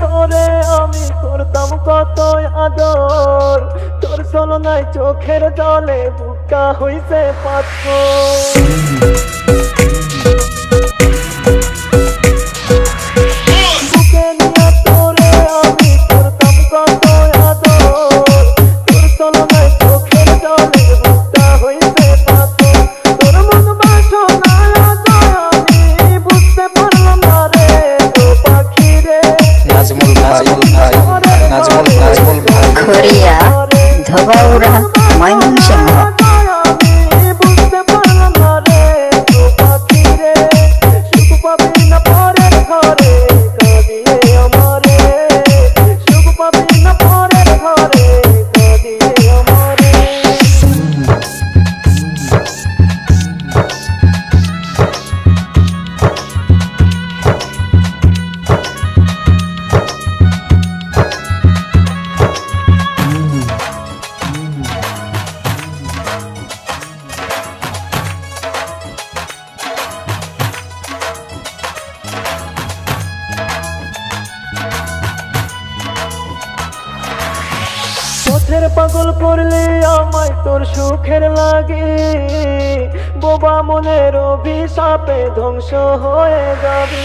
তোরে আমি করতাম কত আদর। তোর চলনায় চোখের জলে বুকা হইছে পাথর। পাগল পড়লে আমায় তোর সুখের লাগে। বোবা মনের অভিশাপে ধ্বংস হয়ে যাবে।